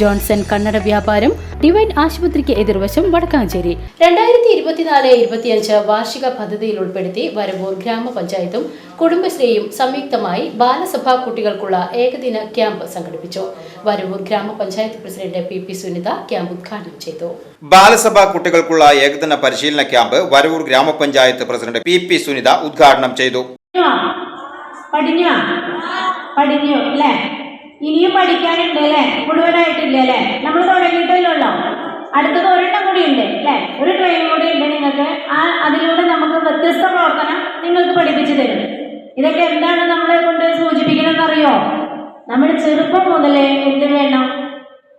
Johnson കണ്ണട വ്യാപാരം divine ആശുപത്രിക്ക് എതിർവശം വടക്കാഞ്ചേരി. രണ്ടായിരത്തി ഇരുപത്തിനാല് ഇരുപത്തിയഞ്ച് വാർഷിക പദ്ധതിയിൽ ഉൾപ്പെടുത്തി വരവൂർ ഗ്രാമപഞ്ചായത്തും കുടുംബശ്രീയും സംയുക്തമായി ബാലസഭാ കുട്ടികൾക്കുള്ള ഏകദിന ക്യാമ്പ് സംഘടിപ്പിച്ചു. വരവൂർ ഗ്രാമപഞ്ചായത്ത് president P P Sunitha camp ഉദ്ഘാടനം ചെയ്തു. ബാലസഭാ കുട്ടികൾക്കുള്ള ഏകദിന പരിശീലന ക്യാമ്പ് വരവൂർ ഗ്രാമപഞ്ചായത്ത് പ്രസിഡന്റ് പി പി സുനിത ഉദ്ഘാടനം ചെയ്തു. പഠിഞ്ഞോ? പഠിഞ്ഞു? അല്ലേ? പഠിക്കാനുണ്ട് അല്ലേ മുഴുവനായിട്ടില്ല അല്ലേ നമ്മൾ തുടങ്ങിയിട്ടല്ലോ അടുത്തത് ഒരെണ്ണം കൂടി ഉണ്ട് അല്ലേ? ഒരു ട്രെയിൻ കൂടി ഉണ്ട് നിങ്ങൾക്ക്. ആ അതിലൂടെ നമുക്ക് വ്യത്യസ്ത പ്രവർത്തനം നിങ്ങൾക്ക് പഠിപ്പിച്ചു തരും. ഇതൊക്കെ എന്താണ് നമ്മളെ കൊണ്ട് സൂചിപ്പിക്കണമെന്നറിയോ? നമ്മൾ ചെറുപ്പം മുതലേ എന്ത് വേണം?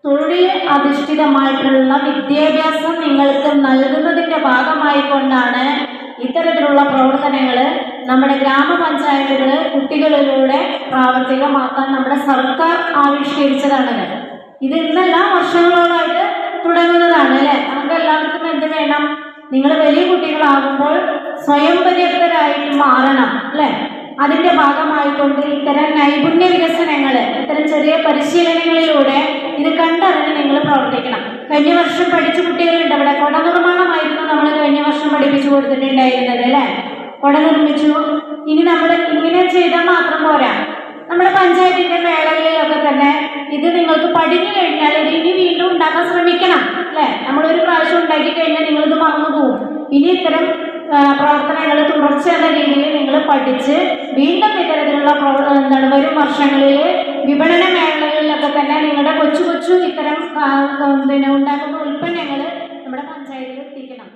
തൊഴിൽ അധിഷ്ഠിതമായിട്ടുള്ള വിദ്യാഭ്യാസം നിങ്ങൾക്ക് നൽകുന്നതിന്റെ ഭാഗമായിക്കൊണ്ടാണ് ഇത്തരത്തിലുള്ള പ്രവർത്തനങ്ങൾ നമ്മുടെ ഗ്രാമപഞ്ചായത്തുകൾ കുട്ടികളിലൂടെ പ്രാവർത്തികമാക്കാൻ നമ്മുടെ സർക്കാർ ആവിഷ്കരിച്ചതാണ് ഇത്. ഇന്നല്ല വർഷങ്ങളോളായിട്ട് തുടങ്ങുന്നതാണ് അല്ലേ? നമുക്ക് എല്ലാവർക്കും എന്ത് വേണം? നിങ്ങൾ വലിയ കുട്ടികളാകുമ്പോൾ സ്വയം പര്യാപ്തരായിട്ട് മാറണം അല്ലേ? അതിന്റെ ഭാഗമായിക്കൊണ്ട് ഇത്തരം നൈപുണ്യ വികസനങ്ങൾ ഇത്തരം ചെറിയ പരിശീലനങ്ങളിലൂടെ ഇത് കണ്ടറിഞ്ഞ് നിങ്ങൾ പ്രവർത്തിക്കണം. കഴിഞ്ഞ വർഷം പഠിച്ച കുട്ടികളുണ്ട് അവിടെ. കുട നിർമ്മാണമായിരുന്നു നമ്മൾ കഴിഞ്ഞ വർഷം പഠിപ്പിച്ചു കൊടുത്തിട്ടുണ്ടായിരുന്നത് അല്ലേ? കുട നിർമ്മിച്ചു. ഇനി നമ്മൾ ഇങ്ങനെ ചെയ്താൽ മാത്രം പോരാ. നമ്മുടെ പഞ്ചായത്തിന്റെ മേളകളിലൊക്കെ തന്നെ ഇത് നിങ്ങൾക്ക് പഠിച്ചു കഴിഞ്ഞാൽ ഇത് ഇനി വീണ്ടും ഉണ്ടാക്കാൻ ശ്രമിക്കണം അല്ലേ? നമ്മളൊരു പ്രാവശ്യം ഉണ്ടാക്കി കഴിഞ്ഞാൽ നിങ്ങളിത് മറന്നു പോകും. ഇനി ഇത്തരം പ്രവർത്തനങ്ങൾ തുടർച്ച എന്ന രീതിയിൽ നിങ്ങൾ പഠിച്ച് വീണ്ടും ഇത്തരത്തിലുള്ള എന്താണ് വരും വർഷങ്ങളിൽ വിപണന മേഖലകളിലൊക്കെ തന്നെ നിങ്ങളുടെ കൊച്ചു കൊച്ചു ഇത്തരം പിന്നെ ഉണ്ടാക്കുന്ന ഉൽപ്പന്നങ്ങൾ നമ്മുടെ പഞ്ചായത്തിൽ എത്തിക്കണം.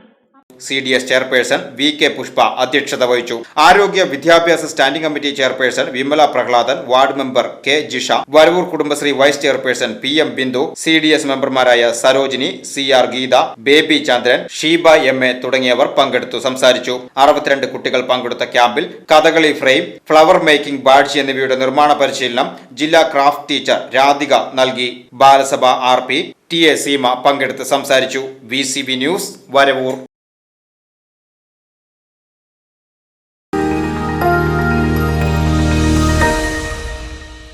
C D S chairperson V K Pushpa അധ്യക്ഷത വഹിച്ചു. ആരോഗ്യ വിദ്യാഭ്യാസ standing committee chairperson Vimala Prahladan ward member K Jisha Varavoor Kudumbashree vice chairperson P M Bindu C D S മെമ്പർമാരായ Sarojini C R Geetha Baby Chandran Sheeba M A തുടങ്ങിയവർ പങ്കെടുത്തു സംസാരിച്ചു. അറുപത്തിരണ്ട് കുട്ടികൾ പങ്കെടുത്ത ക്യാമ്പിൽ Kathakali frame flower making badge എന്നിവയുടെ നിർമ്മാണ പരിശീലനം ജില്ലാ ക്രാഫ്റ്റ് ടീച്ചർ രാധിക നൽകി. ബാലസഭ R P T A Seema പങ്കെടുത്ത് സംസാരിച്ചു. V C B news Varavoor.